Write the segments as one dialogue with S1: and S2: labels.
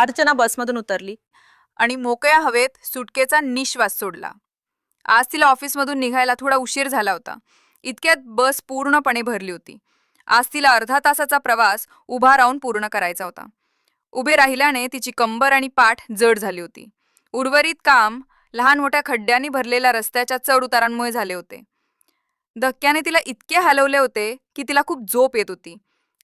S1: अर्चना बसमधून उतरली
S2: आणि मोकळ्या हवेत सुटकेचा निश्वास सोडला. आज तिला ऑफिसमधून निघायला थोडा उशीर झाला होता. इतक्यात बस पूर्णपणे भरली होती. आज तिला अर्धा तासाचा प्रवास उभा राहून पूर्ण करायचा होता. उभे राहिल्याने तिची कंबर आणि पाठ जड झाली होती. उर्वरित काम लहान मोठ्या खड्ड्यांनी भरलेल्या रस्त्याच्या चढ उतारांमुळे झाले होते. धक्क्याने तिला इतके हलवले होते की तिला खूप झोप येत होती.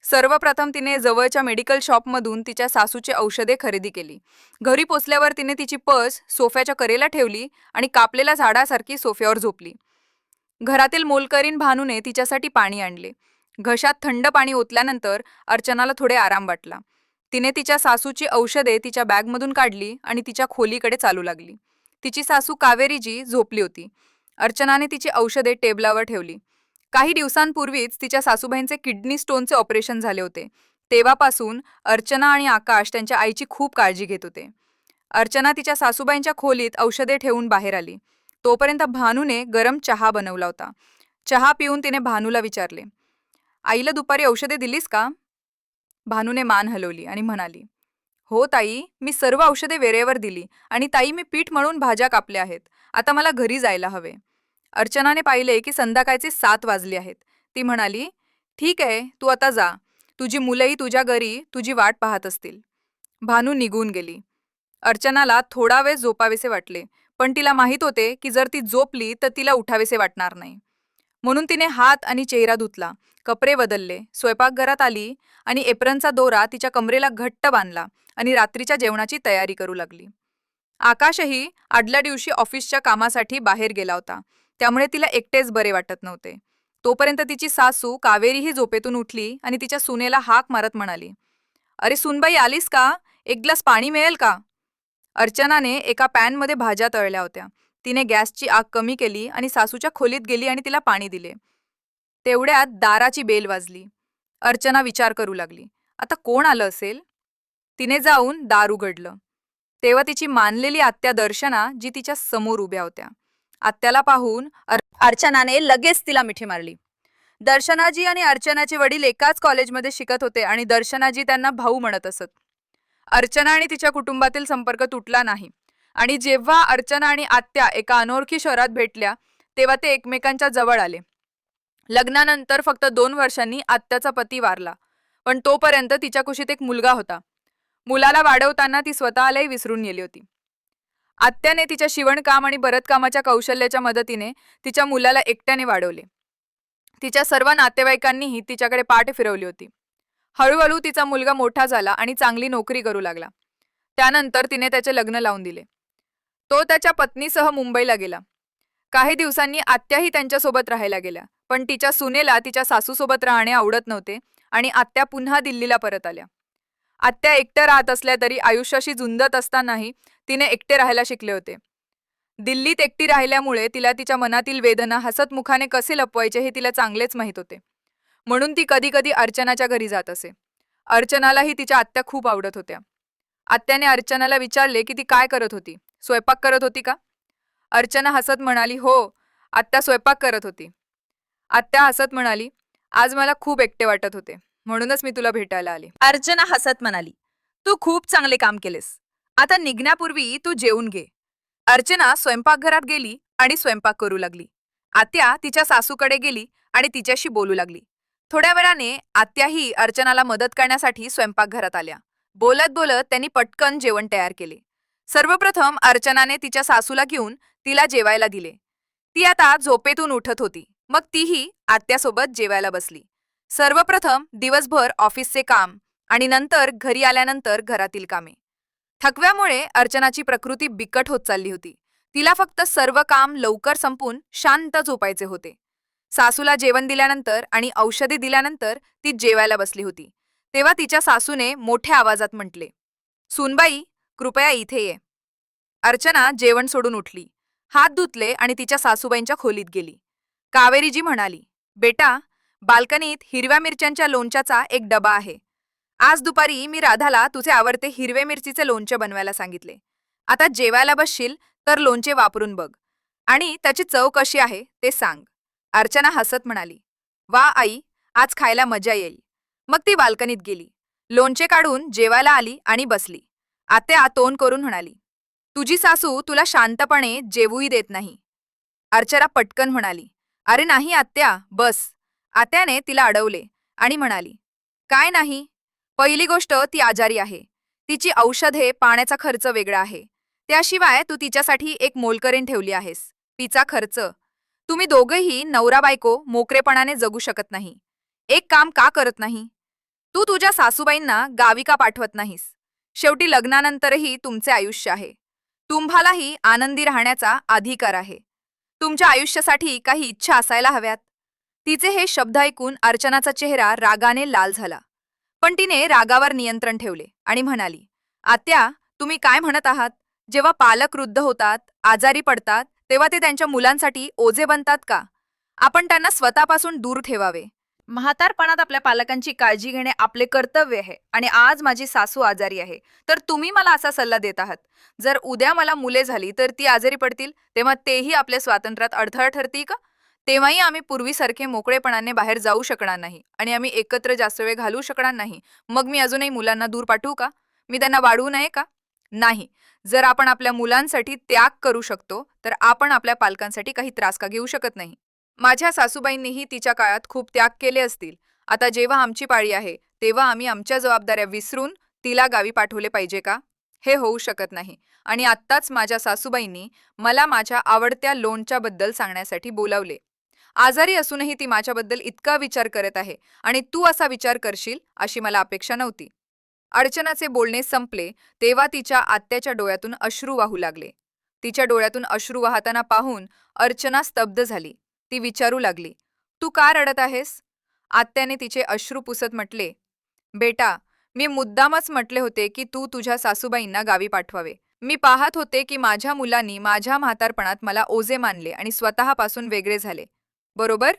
S2: सर्वप्रथम तिने जवळच्या मेडिकल शॉपमधून तिच्या सासूची औषधे खरेदी केली. घरी पोचल्यावर तिने तिची पर्स सोफ्याच्या करेला ठेवली आणि कापलेल्या झाडासारखी सोफ्यावर झोपली. घरातील मोलकरीन भानूने तिच्यासाठी पाणी आणले. घशात थंड पाणी ओतल्यानंतर अर्चनाला थोडे आराम वाटला. तिने तिच्या सासूची औषधे तिच्या बॅगमधून काढली आणि तिच्या खोलीकडे चालू लागली. तिची सासू कावेरीजी झोपली होती. अर्चनाने तिची औषधे टेबलावर ठेवली. काही दिवसांपूर्वीच तिच्या सासूबाईंचे किडनी स्टोनचे ऑपरेशन झाले होते. तेव्हापासून अर्चना आणि आकाश त्यांच्या आईची खूप काळजी घेत होते. अर्चना तिच्या सासूबाईंच्या खोलीत औषधे ठेवून बाहेर आली. तोपर्यंत भानूने गरम चहा बनवला होता. चहा पिऊन तिने भानूला विचारले आईला दुपारी औषधे दिलीस का? भानूने मान हलवली आणि म्हणाली हो ताई मी सर्व औषधे वेळेवर दिली आणि ताई मी पीठ मळून भाज्या कापल्या आहेत. आता मला घरी जायला हवे. अर्चनाने पाहिले की संध्याकाळचे सात वाजले आहेत. ती म्हणाली ठीक आहे तू आता जा. तुझी मुलंही तुझ्या घरी तुझी वाट पाहत असतील. भानू निघून गेली. अर्चनाला थोडा वेळ झोपावेसे वाटले पण तिला माहीत होते की जर ती झोपली तर तिला उठावेसे वाटणार नाही. म्हणून तिने हात आणि चेहरा धुतला कपडे बदलले स्वयंपाकघरात आली आणि एप्रनचा दोरा तिच्या कमरेला घट्ट बांधला आणि रात्रीच्या जेवणाची तयारी करू लागली. आकाशही आदल्या दिवशी ऑफिसच्या कामासाठी बाहेर गेला होता. त्यामुळे तिला एकटेच बरे वाटत नव्हते. तोपर्यंत तिची सासू कावेरीही झोपेतून उठली आणि तिच्या सुनेला हाक मारत म्हणाली अरे सुनबाई आलीस का? एक ग्लास पाणी मिळेल का? अर्चनाने एका पॅनमध्ये भाज्या तळल्या होत्या. तिने गॅसची आग कमी केली आणि सासूच्या खोलीत गेली आणि तिला पाणी दिले. तेवढ्यात दाराची बेल वाजली. अर्चना विचार करू लागली आता कोण आलं असेल? तिने जाऊन दार उघडलं. तेव्हा तिची मानलेली आत्या दर्शना जी तिच्या समोर उभ्या होत्या. आत्याला पाहून
S1: अर्चनाने लगेच तिला मिठी मारली.
S2: दर्शनाजी आणि अर्चनाचे वडील एकाच कॉलेजमध्ये शिकत होते आणि दर्शनाजी त्यांना भाऊ म्हणत असत. अर्चना आणि तिच्या कुटुंबातील संपर्क तुटला नाही. आणि जेव्हा अर्चना आणि आत्या एका अनोळखी शहरात भेटल्या तेव्हा ते एकमेकांच्या जवळ आले. लग्नानंतर फक्त दोन वर्षांनी आत्याचा पती वारला पण तोपर्यंत तिच्या कुशीत एक मुलगा होता. मुलाला वाढवताना ती स्वतःलाही विसरून गेली होती. आत्याने तिच्या शिवणकाम आणि भरतकामाच्या कौशल्याच्या मदतीने तिच्या मुलाला एकट्याने वाढवले. तिच्या सर्व नातेवाईकांनीही तिच्याकडे पाठ फिरवली होती. हळूहळू तिचा मुलगा मोठा झाला आणि चांगली नोकरी करू लागला. त्यानंतर तिने त्याचे लग्न लावून दिले. तो त्याच्या पत्नीसह मुंबईला गेला. काही दिवसांनी आत्याही त्यांच्यासोबत राहायला गेल्या पण तिच्या सुनेला तिच्या सासूसोबत राहणे आवडत नव्हते आणि आत्या पुन्हा दिल्लीला परत आल्या. आत्या एकट्या राहत असल्या तरी आयुष्याशी झुंजत असतानाही तिने एकटे राहायला शिकले होते. दिल्लीत एकटी राहिल्यामुळे तिला तिच्या मनातील वेदना हसतमुखाने कसे लपवायचे हे तिला चांगलेच माहीत होते. म्हणून ती कधी कधी अर्चनाच्या घरी जात असे. अर्चनालाही तिच्या आत्या खूप आवडत होत्या. आत्याने अर्चनाला विचारले की ती काय करत होती? स्वयंपाक करत होती का? अर्चना हसत म्हणाली हो आत्या स्वयंपाक करत होती. आत्या हसत म्हणाली आज मला खूप एकटे वाटत होते. म्हणूनच मी तुला भेटायला आले.
S1: अर्चना हसत म्हणाली तू खूप चांगले काम केलेस. आता निघण्यापूर्वी तू जेवून घे. अर्चना स्वयंपाकघरात गेली आणि स्वयंपाक करू लागली. आत्या तिच्या सासूकडे गेली आणि तिच्याशी बोलू लागली. थोड्या वेळाने आत्याही अर्चनाला मदत करण्यासाठी स्वयंपाकघरात आल्या. बोलत बोलत त्यांनी पटकन जेवण तयार केले. सर्वप्रथम अर्चनाने तिच्या सासूला घेऊन तिला जेवायला दिले. ती आता झोपेतून उठत होती. मग तीही आत्यासोबत जेवायला बसली. सर्वप्रथम दिवसभर ऑफिसचे काम आणि नंतर घरी आल्यानंतर घरातील कामे. थकव्यामुळे अर्चनाची प्रकृती बिकट होत चालली होती. तिला फक्त सर्व काम लवकर संपून शांत झोपायचे होते. सासूला जेवण दिल्यानंतर आणि औषधी दिल्यानंतर ती जेवायला बसली होती. तेव्हा तिच्या सासूने मोठ्या आवाजात म्हटले सुनबाई कृपया इथे ये. अर्चना जेवण सोडून उठली. हात धुतले आणि तिच्या सासूबाईंच्या खोलीत गेली. कावेरीजी म्हणाली बेटा बाल्कनीत हिरव्या मिरच्यांच्या लोणच्याचा एक डबा आहे. आज दुपारी मी राधाला तुझे आवडते हिरवे मिरचीचे लोणचे बनवायला सांगितले. आता जेवायला बसशील तर लोणचे वापरून बघ. आणि त्याची चव कशी आहे ते सांग. अर्चना हसत म्हणाली. वा आई आज खायला मजा येईल. मग ती बाल्कनीत गेली. लोणचे काढून जेवायला आली आणि बसली. आत्या तोंड करून म्हणाली. तुझी सासू तुला शांतपणे जेवूही देत नाही. अर्चना पटकन म्हणाली. अरे नाही आत्या बस. आत्याने तिला अडवले आणि म्हणाली. काय नाही पहिली गोष्ट ती आजारी आहे. तिची औषधे पाण्याचा खर्च वेगळा आहे. त्याशिवाय तू तिच्यासाठी एक मोलकरीण ठेवली आहेस. तिचा खर्च. तुम्ही दोघंही नवरा बायको मोकरेपणाने जगू शकत नाही. एक काम का करत नाही? तू तुझ्या सासूबाईंना गावी का पाठवत नाहीस? शेवटी लग्नानंतरही तुमचे आयुष्य आहे. तुम्हालाही आनंदी राहण्याचा अधिकार आहे. तुमच्या आयुष्यासाठी काही इच्छा असायला हव्यात. तिचे हे शब्द ऐकून अर्चनाचा चेहरा रागाने लाल झाला. पण तिने रागावर नियंत्रण ठेवले आणि म्हणाली आत्या तुम्ही काय म्हणत आहात? जेव्हा पालक वृद्ध होतात आजारी पडतात तेव्हा ते त्यांच्या मुलांसाठी ओझे बनतात का? आपण त्यांना स्वतःपासून दूर ठेवावे. म्हातारपणात आपल्या पालकांची काळजी घेणे आपले कर्तव्य आहे आणि आज माझी सासू आजारी आहे. तर तुम्ही मला असा सल्ला देत आहात. जर उद्या मला मुले झाली तर ती आजारी पडतील तेव्हा तेही आपल्या स्वातंत्र्यात अडथळा ठरतील का? तेव्हाही आम्ही पूर्वीसारखे मोकळेपणाने बाहेर जाऊ शकणार नाही आणि आम्ही एकत्र जास्त वेळ घालवू शकणार नाही. मग मी अजूनही मुलांना दूर पाठवू का? मी त्यांना वाढवू नये का? नाही. जर आपण आपल्या मुलांसाठी त्याग करू शकतो तर आपण आपल्या पालकांसाठी काही त्रास का घेऊ शकत नाही? माझ्या सासूबाईंनीही तिच्या काळात खूप त्याग केले असतील. आता जेव्हा आमची पाळी आहे तेव्हा आम्ही आमच्या जबाबदाऱ्या विसरून तिला गावी पाठवले पाहिजे का? हे होऊ शकत नाही. आणि आत्ताच माझ्या सासूबाईंनी मला माझ्या आवडत्या लोणच्याबद्दल सांगण्यासाठी बोलावले. आजारी असूनही ती माझ्याबद्दल इतका विचार करत आहे आणि तू असा विचार करशील अशी मला अपेक्षा नव्हती. अर्चनाचे बोलणे संपले तेव्हा तिच्या आत्याच्या डोळ्यातून अश्रू वाहू लागले. तिच्या डोळ्यातून अश्रू वाहताना पाहून अर्चना स्तब्ध झाली. ती विचारू लागली तू का रडत आहेस? आत्याने तिचे अश्रू पुसत म्हटले बेटा मी मुद्दामच म्हटले होते की तू तुझ्या सासूबाईंना गावी पाठवावे. मी पाहत होते की माझ्या मुलांनी माझ्या म्हातारपणात मला ओझे मानले आणि स्वतःपासून वेगळे झाले. बरोबर?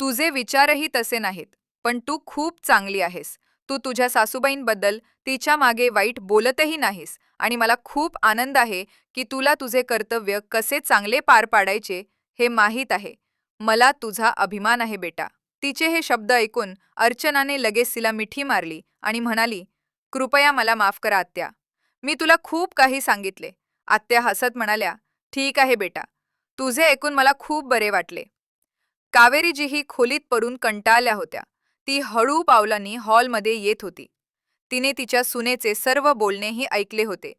S1: तुझे विचारही तसे नाहीत पण तू खूप चांगली आहेस. तू तुझ्या सासूबाईंबद्दल तिच्यामागे वाईट बोलतही नाहीस आणि मला खूप आनंद आहे की तुला तुझे कर्तव्य कसे चांगले पार पाडायचे हे माहीत आहे. मला तुझा अभिमान आहे बेटा. तिचे हे शब्द ऐकून अर्चनाने लगेच तिला मिठी मारली आणि म्हणाली कृपया मला माफ करा आत्या. मी तुला खूप काही सांगितले. आत्या हसत म्हणाल्या ठीक आहे बेटा. तुझे ऐकून मला खूप बरे वाटले. कावेरीजीही खोलीत पडून कंटाळल्या होत्या. ती हळू पावलांनी हॉलमध्ये येत होती. तिने तिच्या सुनेचे सर्व बोलणेही ऐकले होते.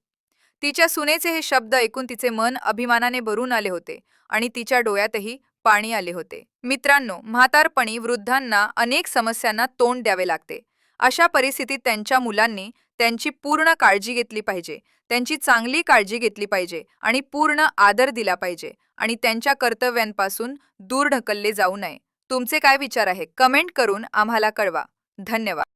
S1: तिच्या सुनेचे हे शब्द ऐकून तिचे मन अभिमानाने भरून आले होते आणि तिच्या डोळ्यातही पाणी आले होते. मित्रांनो म्हातारपणी वृद्धांना अनेक समस्यांना तोंड द्यावे लागते. अशा परिस्थितीत त्यांच्या मुलांनी त्यांची पूर्ण काळजी घेतली पाहिजे. त्यांची चांगली काळजी घेतली पाहिजे आणि पूर्ण आदर दिला पाहिजे. आणि त्यांच्या कर्तव्यांपासून दूर ढकलले जाऊ नये. तुमचे काय विचार आहे कमेंट करून आम्हाला कळवा. धन्यवाद.